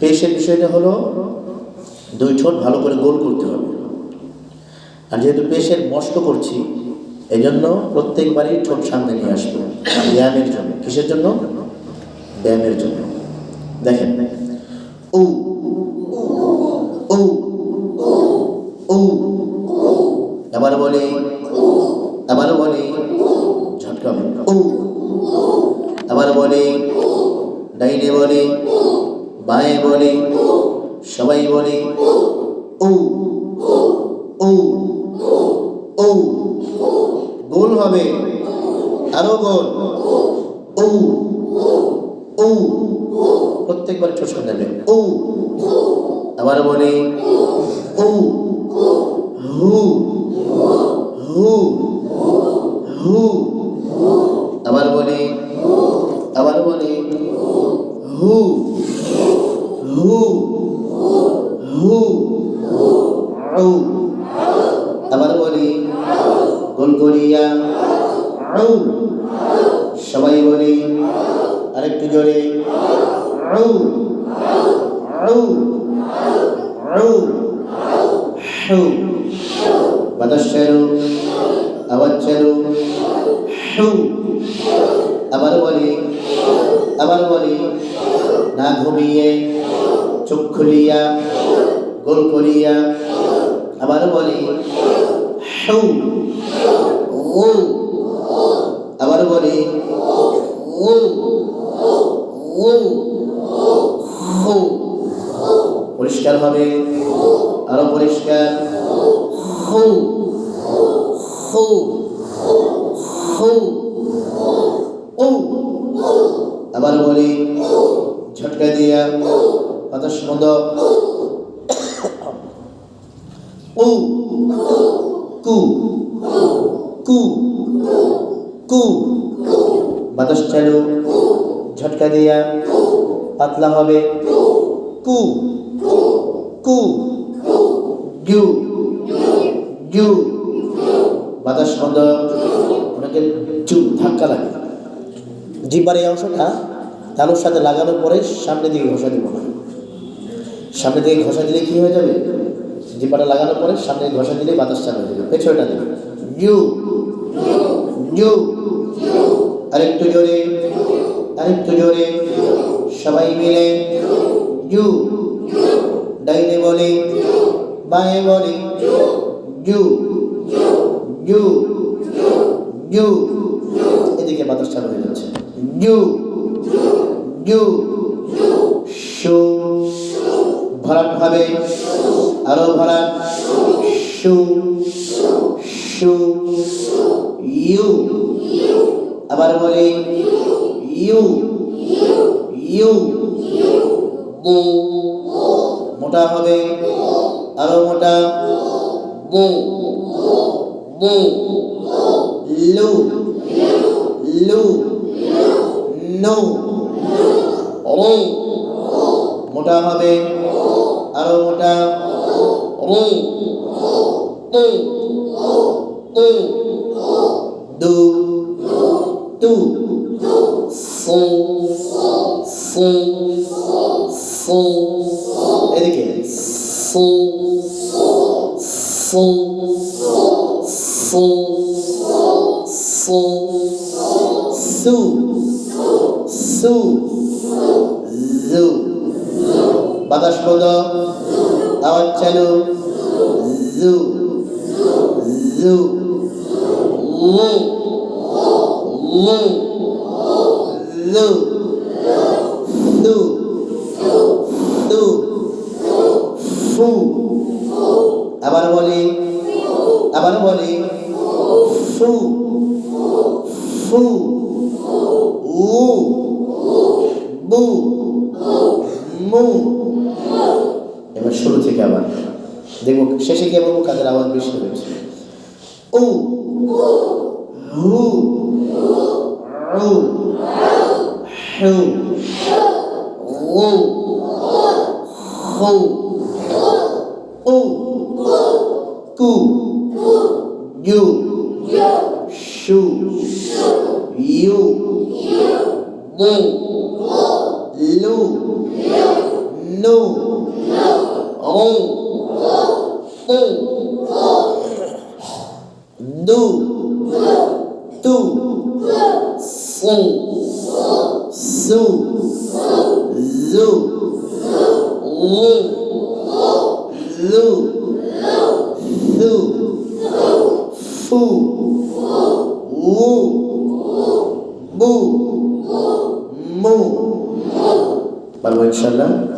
পেশের বিষয়টা হলো দুই ঠোঁট ভালো করে গোল করতে হবে। আর যেহেতু পেশের মস্ত করছি এই জন্য প্রত্যেকবারই ঠোঁট সামনে নিয়ে আসব। ব্যায়ামের জন্য। কিসের জন্য? ব্যায়ামের জন্য। দেখেন। উ উ উ আবার বলি আবার বলি, ঝটকাবে। উ আবার বলি, ডাইনে বলি বাঁয়ে বলি সবাই বলি উ উ উ গোল হবে। আরও গোল। উ উ প্রত্যেকবার ছোট যাবে উ আবার বলি উ হু। হু। হু। আবার বলি, আবার বলে, হু। হু আউ আবার বলি, গোল করিয়া আউ সবাই বলি, আরেকটু জোরে আউ আউ আউ হু, বাতাস চালু, আওয়াজ চালু, হু, আবার বলি আবার বলি, না ঘুমিয়ে চোখ খুলিয়া গোল করিয়া আবার বলি আবার বলি পরিষ্কার হবে, আরও পরিষ্কার ও আবার বলি, ঝটকা দিয়া বাতাস মন্দ ও কু কু কু বাতাস চালু ঝটকা দিয়া, পাতলা হবে, কু কু, গু গু, বাতাস বন্ধ ওনাকে চু ধাক্কা লাগে। জিব্বার এই অংশটা তালুর সাথে লাগানোর পরে সামনের দিকে ঘষা দিব না। সামনের দিকে ঘষা দিলে কি হয়ে যাবে? জিব্বাটা লাগানোর পরে সামনে ঘষা দিলে বাতাস চালু হয়ে পেছনটা দেবে ইউ ইউ আরেকটু জোরে। আরেকটু জোরে। সবাই মিলে। ইউ ডাইনে বলে। বাঁয়ে বলে। ইউ ইউ ইউ এদিকে বাতাস চালু হয়ে যাচ্ছে। ইউ ইউ ভরাট ভাবে আরও ভরাট শু শু, ইউ। আবার বলে, ইউ ইউ। বু, মোটা হবে, আরও মোটা। বু বু, লু লু, নো। মোটা হবে, আরও মোটা। রু তু তু দু তু ফু ফু ফু এদিকে ফু ফু ফু ফু সু সু জু বাতাস বন্ধ আওয়াজ চালু। জু। জু। লু লু লু লু লু ফু। আবার বলি। আবার বলি। ফু। ফু। উ। বু। মু। এবার শুরু থেকে আবার। দেখব, শেষে গিয়ে বলব কাদের আওয়াজ বেশি হয়েছে উ, হু হু উ হু উ কু ইউ শু, ইউ বু লু Ron. Pont. Nous. Tout. Son. Sous. Zou. Long. Lou. Sous. Fou. Wou. Bou. Mou. Balou, Inch'Allah.